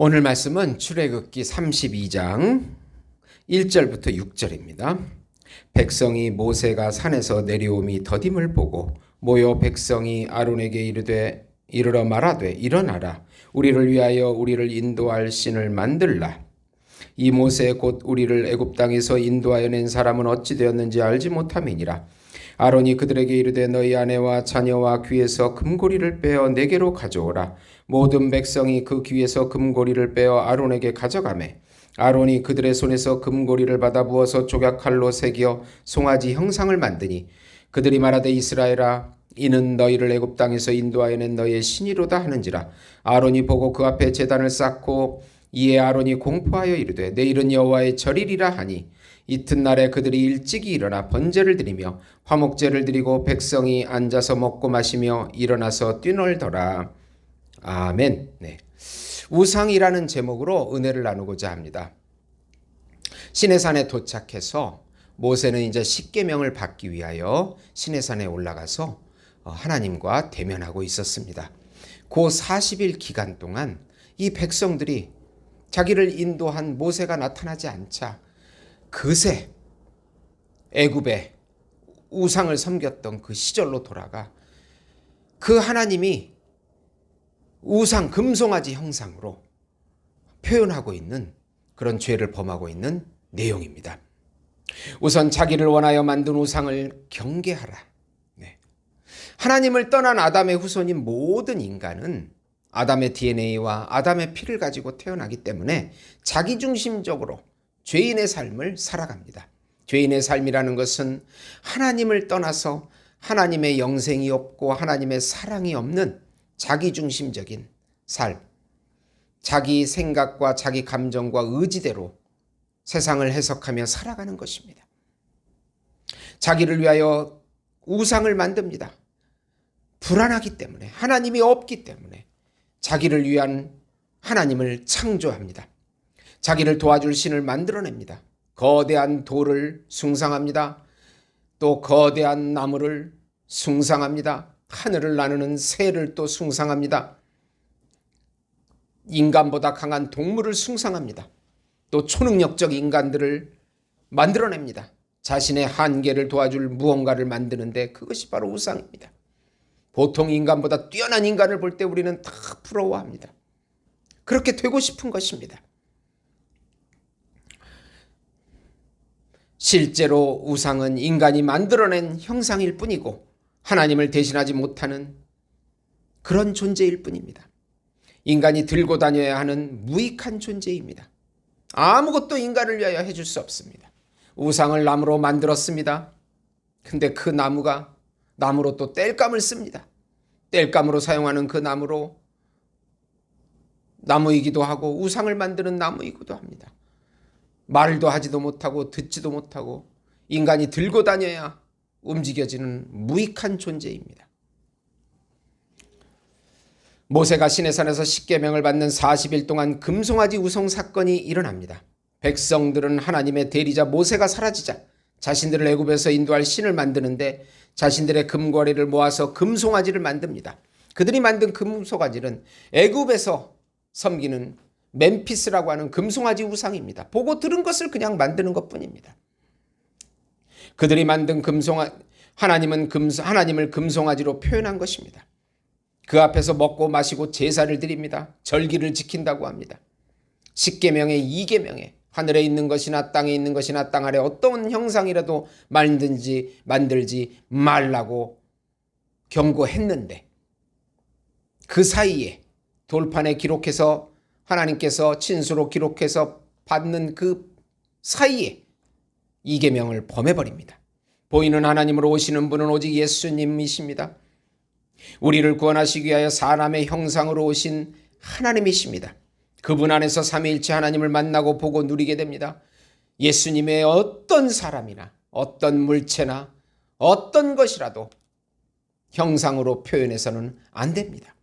오늘 말씀은 출애굽기 32장 1절부터 6절입니다. 백성이 모세가 산에서 내려옴이 더딤을 보고 모여 백성이 아론에게 이르되 이르러 말하되 일어나라. 우리를 위하여 우리를 인도할 신을 만들라. 이 모세 곧 우리를 애굽 땅에서 인도하여 낸 사람은 어찌 되었는지 알지 못함이니라 아론이 그들에게 이르되 너희 아내와 자녀와 귀에서 금고리를 빼어 내게로 가져오라. 모든 백성이 그 귀에서 금고리를 빼어 아론에게 가져가매 아론이 그들의 손에서 금고리를 받아 부어서 조각칼로 새겨 송아지 형상을 만드니 그들이 말하되 이스라엘아 이는 너희를 애굽 땅에서 인도하여 낸 너희의 신이로다 하는지라. 아론이 보고 그 앞에 제단을 쌓고 이에 아론이 공포하여 이르되 내일은 여호와의 절일이라 하니 이튿날에 그들이 일찍이 일어나 번제를 드리며 화목제를 드리고 백성이 앉아서 먹고 마시며 일어나서 뛰놀더라 아멘. 네. 우상이라는 제목으로 은혜를 나누고자 합니다. 시내산에 도착해서 모세는 이제 십계명을 받기 위하여 시내산에 올라가서 어, 하나님과 대면하고 있었습니다. 그 40일 기간 동안 이 백성들이 자기를 인도한 모세가 나타나지 않자 그새 애굽에 우상을 섬겼던 그 시절로 돌아가 그 하나님이 우상 금송아지 형상으로 표현하고 있는 그런 죄를 범하고 있는 내용입니다. 우선 자기를 원하여 만든 우상을 경계하라. 네. 하나님을 떠난 아담의 후손인 모든 인간은 아담의 DNA와 아담의 피를 가지고 태어나기 때문에 자기중심적으로 죄인의 삶을 살아갑니다. 죄인의 삶이라는 것은 하나님을 떠나서 하나님의 영생이 없고 하나님의 사랑이 없는 자기중심적인 삶, 자기 생각과 자기 감정과 의지대로 세상을 해석하며 살아가는 것입니다. 자기를 위하여 우상을 만듭니다. 불안하기 때문에, 하나님이 없기 때문에 자기를 위한 하나님을 창조합니다. 자기를 도와줄 신을 만들어냅니다. 거대한 돌을 숭상합니다. 또 거대한 나무를 숭상합니다. 하늘을 나누는 새를 또 숭상합니다. 인간보다 강한 동물을 숭상합니다. 또 초능력적 인간들을 만들어냅니다. 자신의 한계를 도와줄 무언가를 만드는데 그것이 바로 우상입니다. 보통 인간보다 뛰어난 인간을 볼 때 우리는 다 부러워합니다. 그렇게 되고 싶은 것입니다. 실제로 우상은 인간이 만들어낸 형상일 뿐이고 하나님을 대신하지 못하는 그런 존재일 뿐입니다. 인간이 들고 다녀야 하는 무익한 존재입니다. 아무것도 인간을 위하여 해줄 수 없습니다. 우상을 나무로 만들었습니다. 근데 그 나무가 나무로 또 땔감을 씁니다. 땔감으로 사용하는 그 나무로 나무이기도 하고 우상을 만드는 나무이기도 합니다. 말도 하지도 못하고 듣지도 못하고 인간이 들고 다녀야 움직여지는 무익한 존재입니다. 모세가 시내산에서 십계명을 받는 40일 동안 금송아지 우성 사건이 일어납니다. 백성들은 하나님의 대리자 모세가 사라지자 자신들을 애굽에서 인도할 신을 만드는데 자신들의 금거리를 모아서 금송아지를 만듭니다. 그들이 만든 금송아지는 애굽에서 섬기는 멤피스라고 하는 금송아지 우상입니다. 보고 들은 것을 그냥 만드는 것뿐입니다. 그들이 만든 금송아 하나님은 금 하나님을 금송아지로 표현한 것입니다. 그 앞에서 먹고 마시고 제사를 드립니다. 절기를 지킨다고 합니다. 10계명의 2계명에 하늘에 있는 것이나 땅에 있는 것이나 땅 아래 어떤 형상이라도 만든지 만들지 말라고 경고했는데 그 사이에 돌판에 기록해서 하나님께서 친수로 기록해서 받는 그 사이에 이계명을 범해버립니다. 보이는 하나님으로 오시는 분은 오직 예수님이십니다. 우리를 구원하시기 위하여 사람의 형상으로 오신 하나님이십니다. 그분 안에서 삼위일체 하나님을 만나고 보고 누리게 됩니다. 예수님의 어떤 사람이나 어떤 물체나 어떤 것이라도 형상으로 표현해서는 안 됩니다.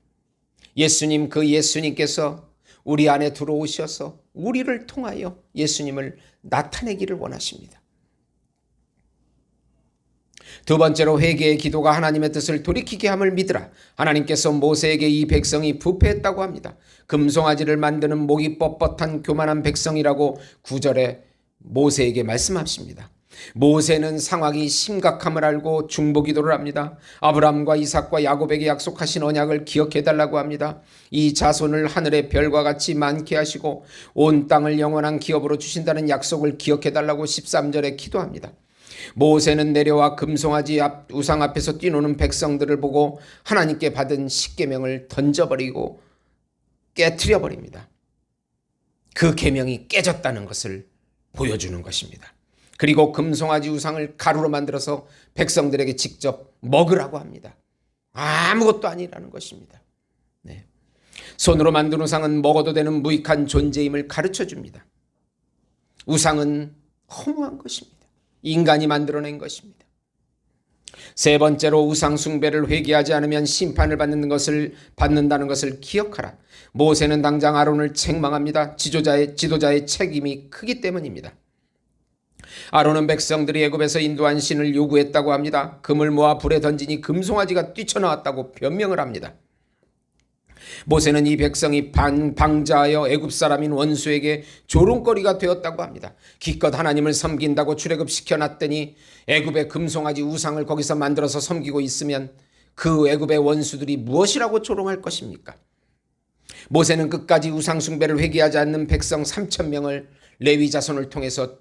예수님 그 예수님께서 우리 안에 들어오셔서 우리를 통하여 예수님을 나타내기를 원하십니다. 두 번째로 회개의 기도가 하나님의 뜻을 돌이키게 함을 믿으라. 하나님께서 모세에게 이 백성이 부패했다고 합니다. 금송아지를 만드는 목이 뻣뻣한 교만한 백성이라고 구절에 모세에게 말씀하십니다. 모세는 상황이 심각함을 알고 중보기도를 합니다. 아브람과 이삭과 야곱에게 약속하신 언약을 기억해 달라고 합니다. 이 자손을 하늘의 별과 같이 많게 하시고 온 땅을 영원한 기업으로 주신다는 약속을 기억해 달라고 13절에 기도합니다. 모세는 내려와 금송아지 앞 우상 앞에서 뛰노는 백성들을 보고 하나님께 받은 십계명을 던져버리고 깨뜨려 버립니다. 그 계명이 깨졌다는 것을 보여주는 것입니다. 그리고 금송아지 우상을 가루로 만들어서 백성들에게 직접 먹으라고 합니다. 아무것도 아니라는 것입니다. 네. 손으로 만든 우상은 먹어도 되는 무익한 존재임을 가르쳐 줍니다. 우상은 허무한 것입니다. 인간이 만들어낸 것입니다. 세 번째로 우상 숭배를 회개하지 않으면 심판을 받는 것을 받는다는 것을 기억하라. 모세는 당장 아론을 책망합니다. 지도자의 지도자의 책임이 크기 때문입니다. 아론은 백성들이 애굽에서 인도한 신을 요구했다고 합니다. 금을 모아 불에 던지니 금송아지가 뛰쳐나왔다고 변명을 합니다. 모세는 이 백성이 반, 방자하여 애굽 사람인 원수에게 조롱거리가 되었다고 합니다. 기껏 하나님을 섬긴다고 출애굽 시켜 놨더니 애굽의 금송아지 우상을 거기서 만들어서 섬기고 있으면 그 애굽의 원수들이 무엇이라고 조롱할 것입니까? 모세는 끝까지 우상 숭배를 회개하지 않는 백성 3천 명을 레위 자손을 통해서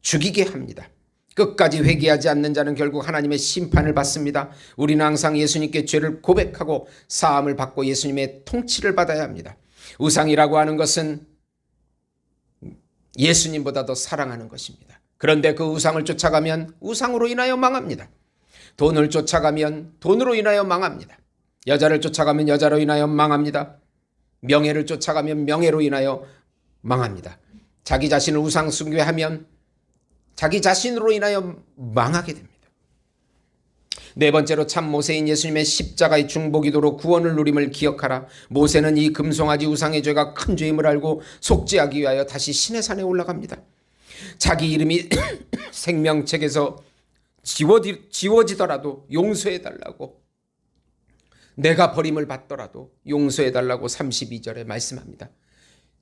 죽이게 합니다. 끝까지 회개하지 않는 자는 결국 하나님의 심판을 받습니다. 우리는 항상 예수님께 죄를 고백하고 사함을 받고 예수님의 통치를 받아야 합니다. 우상이라고 하는 것은 예수님보다 더 사랑하는 것입니다. 그런데 그 우상을 쫓아가면 우상으로 인하여 망합니다. 돈을 쫓아가면 돈으로 인하여 망합니다. 여자를 쫓아가면 여자로 인하여 망합니다. 명예를 쫓아가면 명예로 인하여 망합니다. 자기 자신을 우상 숭배하면 자기 자신으로 인하여 망하게 됩니다. 네 번째로 참 모세인 예수님의 십자가의 중보기도로 구원을 누림을 기억하라. 모세는 이 금송아지 우상의 죄가 큰 죄임을 알고 속죄하기 위하여 다시 신의 산에 올라갑니다. 자기 이름이 생명책에서 지워지, 지워지더라도 용서해 달라고 내가 버림을 받더라도 용서해 달라고 32절에 말씀합니다.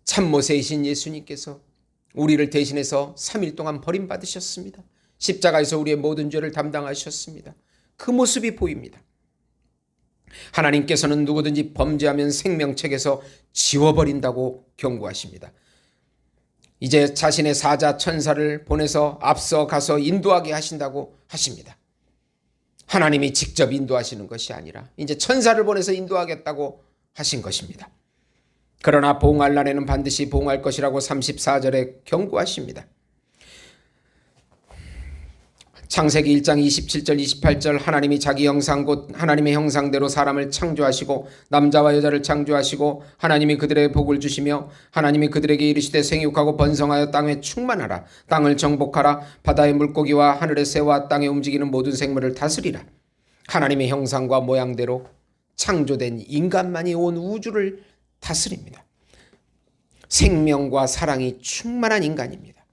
참 모세이신 예수님께서 우리를 대신해서 3일 동안 버림받으셨습니다. 십자가에서 우리의 모든 죄를 담당하셨습니다. 그 모습이 보입니다. 하나님께서는 누구든지 범죄하면 생명책에서 지워버린다고 경고하십니다. 이제 자신의 사자 천사를 보내서 앞서 가서 인도하게 하신다고 하십니다. 하나님이 직접 인도하시는 것이 아니라 이제 천사를 보내서 인도하겠다고 하신 것입니다. 그러나 봉할 날에는 반드시 봉할 것이라고 34절에 경고하십니다. 창세기 1장 27절 28절 하나님이 자기 형상 곧 하나님의 형상대로 사람을 창조하시고 남자와 여자를 창조하시고 하나님이 그들의 복을 주시며 하나님이 그들에게 이르시되 생육하고 번성하여 땅에 충만하라. 땅을 정복하라. 바다의 물고기와 하늘의 새와 땅에 움직이는 모든 생물을 다스리라. 하나님의 형상과 모양대로 창조된 인간만이 온 우주를 다스립니다. 생명과 사랑이 충만한 인간입니다.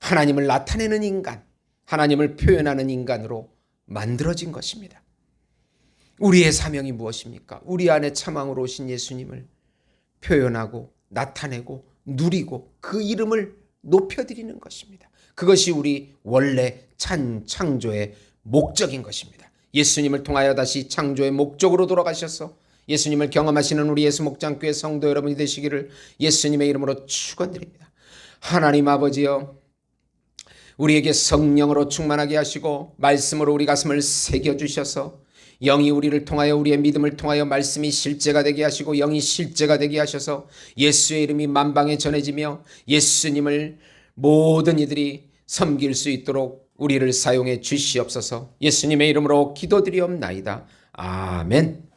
하나님을 나타내는 인간, 하나님을 표현하는 인간으로 만들어진 것입니다. 우리의 사명이 무엇입니까? 우리 안에 참왕으로 오신 예수님을 표현하고 나타내고 누리고 그 이름을 높여드리는 것입니다. 그것이 우리 원래 찬 창조의 목적인 것입니다. 예수님을 통하여 다시 창조의 목적으로 돌아가셔서 예수님을 경험하시는 우리 예수 목장교회 성도 여러분이 되시기를 예수님의 이름으로 축원드립니다. 하나님 아버지여 우리에게 성령으로 충만하게 하시고 말씀으로 우리 가슴을 새겨 주셔서 영이 우리를 통하여 우리의 믿음을 통하여 말씀이 실제가 되게 하시고 영이 실제가 되게 하셔서 예수의 이름이 만방에 전해지며 예수님을 모든 이들이 섬길 수 있도록 우리를 사용해 주시옵소서 예수님의 이름으로 기도드리옵나이다. 아멘.